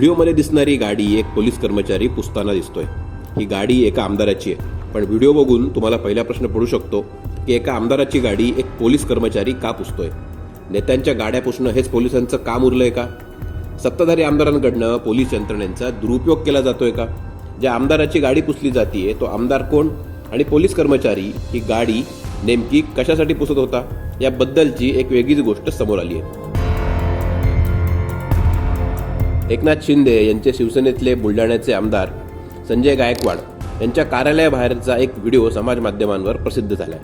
व्हिडिओमध्ये दिसणारी गाडी एक पोलीस कर्मचारी पुसताना दिसतोय. ही गाडी एका आमदाराची आहे. पण व्हिडिओ बघून तुम्हाला पहिला प्रश्न पडू शकतो की एका आमदाराची गाडी एक पोलीस कर्मचारी का पुसतोय? नेत्यांच्या गाड्या पुसणं हेच पोलिसांचं काम उरलंय का? सत्ताधारी आमदारांकडनं पोलीस यंत्रणेचा दुरुपयोग केला जातोय का? ज्या आमदाराची गाडी पुसली जातीये तो आमदार कोण? आणि पोलीस कर्मचारी ही गाडी नेमकी कशासाठी पुसत होता? याबद्दलची एक वेगळीच गोष्ट समोर आली आहे एकनाथ शिंदे यांचे शिवसेनेतले बुलढाण्याचे आमदार संजय गायकवाड यांच्या कार्यालयाबाहेरचा एक व्हिडिओ समाज माध्यमांवर प्रसिद्ध झाला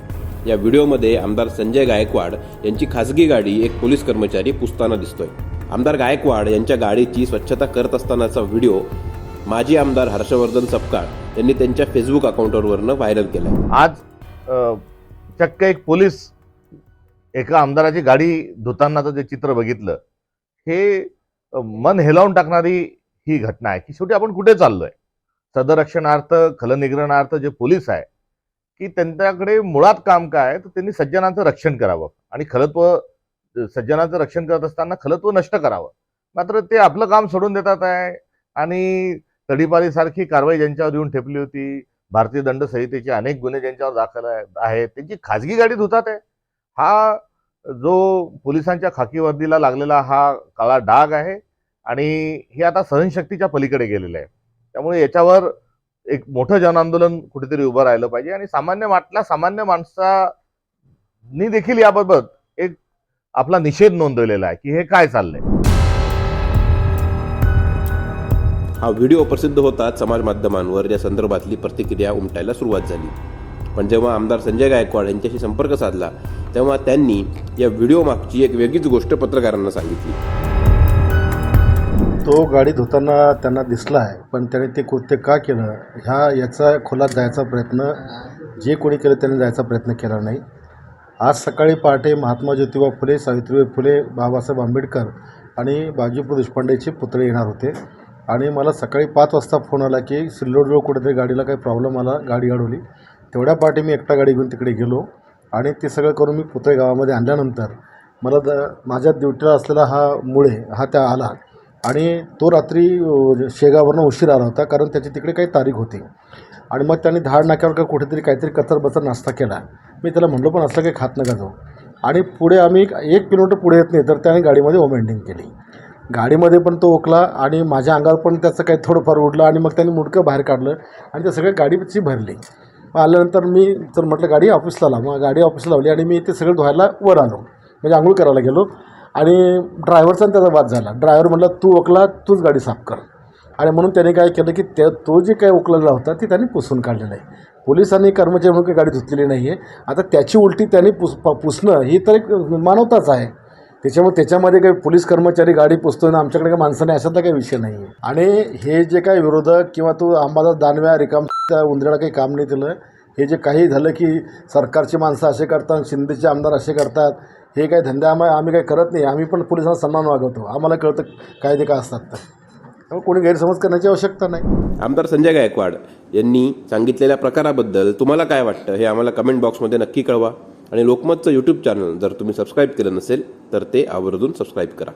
या व्हिडिओमध्ये आमदार संजय गायकवाड यांची खासगी गाडी एक पोलीस कर्मचारी पुसताना दिसतोय. आमदार गायकवाड यांच्या गाडीची स्वच्छता करत असतानाचा व्हिडिओ माजी आमदार हर्षवर्धन सपकाळ यांनी त्यांच्या फेसबुक अकाउंटवरनं व्हायरल केलाय. आज चक्क एक पोलीस एका आमदाराची गाडी धुतानाचं जे चित्र बघितलं हे मन हेलावून टाकणारी ही घटना आहे. की शेवटी आपण कुठे चाललोय? सदरक्षणार्थ खलनिग्रहणार्थ जे पोलीस आहे की त्यांच्याकडे मुळात काम काय तर त्यांनी सज्जनांचं रक्षण करावं. आणि खलत्व सज्जनाचं रक्षण करत असताना खलत्व नष्ट करावं. मात्र ते आपलं काम सोडून देतात आहे. आणि तडीपारीसारखी कारवाई ज्यांच्यावर येऊन ठेपली होती भारतीय दंड संहितेचे अनेक गुन्हे ज्यांच्यावर दाखल आहेत त्यांची खाजगी गाडी धुतात आहे. हा जो पोलिसांच्या खाकी वर्दीला लागलेला हा काळा डाग आहे आणि हे आता सहनशक्तीच्या पलीकडे गेलेलं आहे. त्यामुळे याच्यावर एक मोठं जनआंदोलन कुठेतरी उभं राहिलं पाहिजे आणि सामान्य वाटला सामान्य माणसानी देखील याबाबत एक आपला निषेध नोंदवलेला आहे की हे काय चाललंय. हा व्हिडिओ प्रसिद्ध होताच समाज माध्यमांवर या संदर्भातली प्रतिक्रिया उमटायला सुरुवात झाली. पण जेव्हा आमदार संजय गायकवाड यांच्याशी संपर्क साधला तेव्हा त्यांनी या व्हिडिओ मागची एक वेगळीच गोष्ट पत्रकारांना सांगितली. तो गाडी धुताना त्यांना दिसला आहे पण त्याने ते कृत्य का केलं? ह्या याचा खोलात जायचा प्रयत्न जे कोणी केलं त्याने जायचा प्रयत्न केला नाही. आज सकाळी पहाटे महात्मा ज्योतिबा फुले सावित्रीबाई फुले बाबासाहेब आंबेडकर आणि बाजीपूर देशपांडेचे पुतळे येणार होते. आणि मला सकाळी पाच वाजता फोन आला की सिल्लोडजवळ कुठेतरी गाडीला काही प्रॉब्लेम आला गाडी अडवली. तेवढ्या पाठी मी एकटा गाडी घेऊन तिकडे गेलो आणि ते सगळं करून मी पुतळे गावामध्ये आणल्यानंतर मला द माझ्या ड्युटीला असलेला हा मुळे हा त्या आला आणि तो रात्री शेगावरनं उशीर आला होता कारण त्याची तिकडे काही तारीख होती. आणि मग त्याने धाड नाक्यावर का कुठेतरी काहीतरी कचरबचर नाश्ता केला. मी त्याला म्हणलो पण असलं काही खात नका जाऊ. आणि पुढे आम्ही एक एक किलोमीटर पुढे येत नाही तर त्याने गाडीमध्ये ओमेंडिंग केली. गाडीमध्ये पण तो ओकला आणि माझ्या अंगावर पण त्याचं काही थोडंफार उडलं आणि मग त्याने मुडकं बाहेर काढलं आणि त्या सगळ्या गाडीची भरली. आल्यानंतर मी तर म्हटलं गाडी ऑफिसला लाव. मग गाडी ऑफिसला लावली आणि मी ते सगळं धुवायला वर आलो. म्हणजे आंघोळ करायला गेलो. आणि ड्रायव्हरचा आणि त्याचा वाद झाला. ड्रायव्हर म्हटलं तू ओकला तूच गाडी साफ कर. आणि म्हणून त्याने काय केलं की त्या तो जे काय उकलेला होता ते त्यांनी पुसून काढलेलं आहे. पोलिसांनी कर्मचारी म्हणून काही गाडी धुतलेली नाही आहे आता त्याची उलटी त्यांनी पुस प- पुसणं ही तर एक मानवताच आहे. त्याच्यामुळे त्याच्यामध्ये काही पोलीस कर्मचारी गाडी पुसतोय ना आमच्याकडे काही माणसाने अशातला काही विषय नाही आहे आणि हे जे काही विरोधक किंवा तो अंबादास दानव्या रिकाम त्या उंदऱ्याला काही काम नाही दिलं. हे जे काही झालं की सरकारची माणसं असे करतात शिंदेचे आमदार असे करतात हे काही धंदे आम्ही आम्ही काही करत नाही. आम्ही पण पोलिसांना सन्मान वागवतो. आम्हाला कळतं कायदे काय असतात तर. त्यामुळे कोणी गैरसमज करण्याची आवश्यकता नाही. आमदार संजय गायकवाड यांनी सांगितलेल्या प्रकाराबद्दल तुम्हाला काय वाटतं हे आम्हाला कमेंट बॉक्समध्ये नक्की कळवा. आणि लोकमतचं यूट्यूब चॅनल जर तुम्ही सबस्क्राईब केलं नसेल तर ते आवर्जून सबस्क्राईब करा.